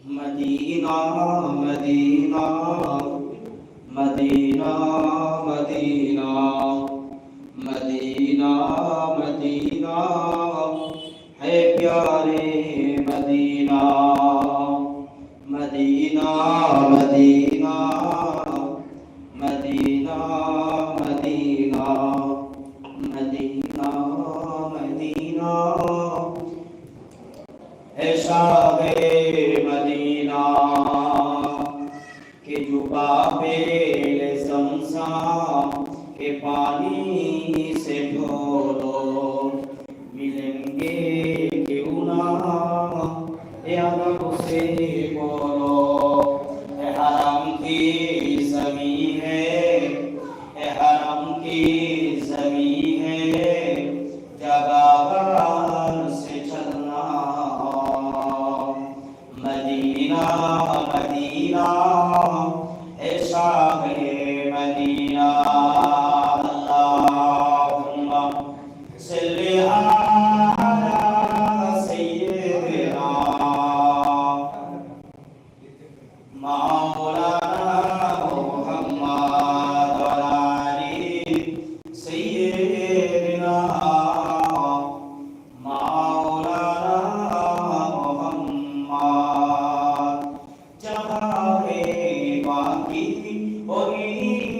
Medina Medina Medina Medina Medina Medina হে প্যারে Medina Medina Medina Medina Medina Medina Medina এসা बाबे संसार के पानी से ढोलो ouvir, ouvir.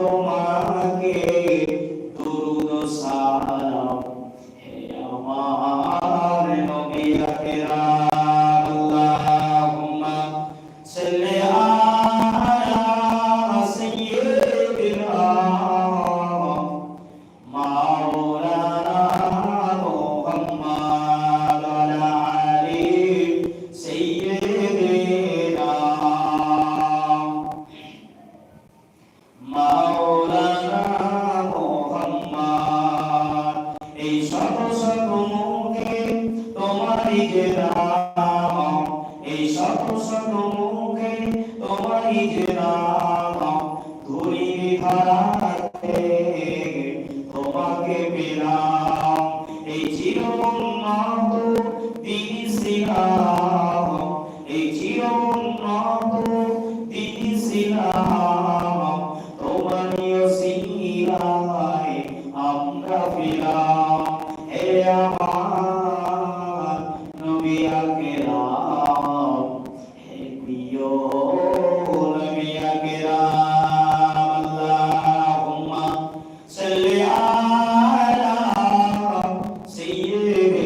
তোমাকে সম্মুখে তোমারই নাম ধুলির ধারাতে তোমাকে পেলাম এই চিরমন্নাথ তিনি আমরা পেলাম হে আমার নবী Yeah.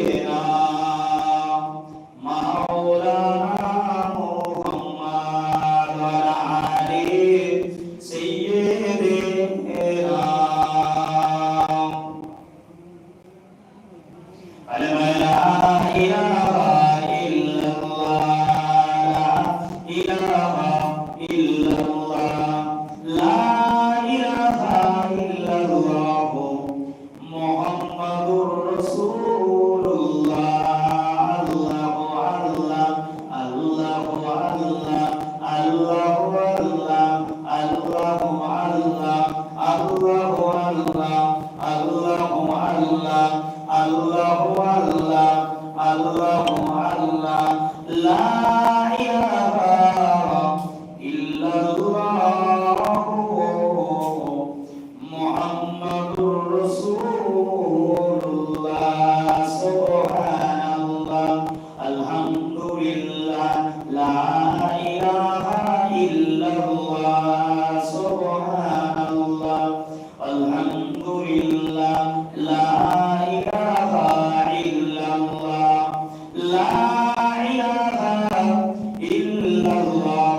আল্লাহ Allah.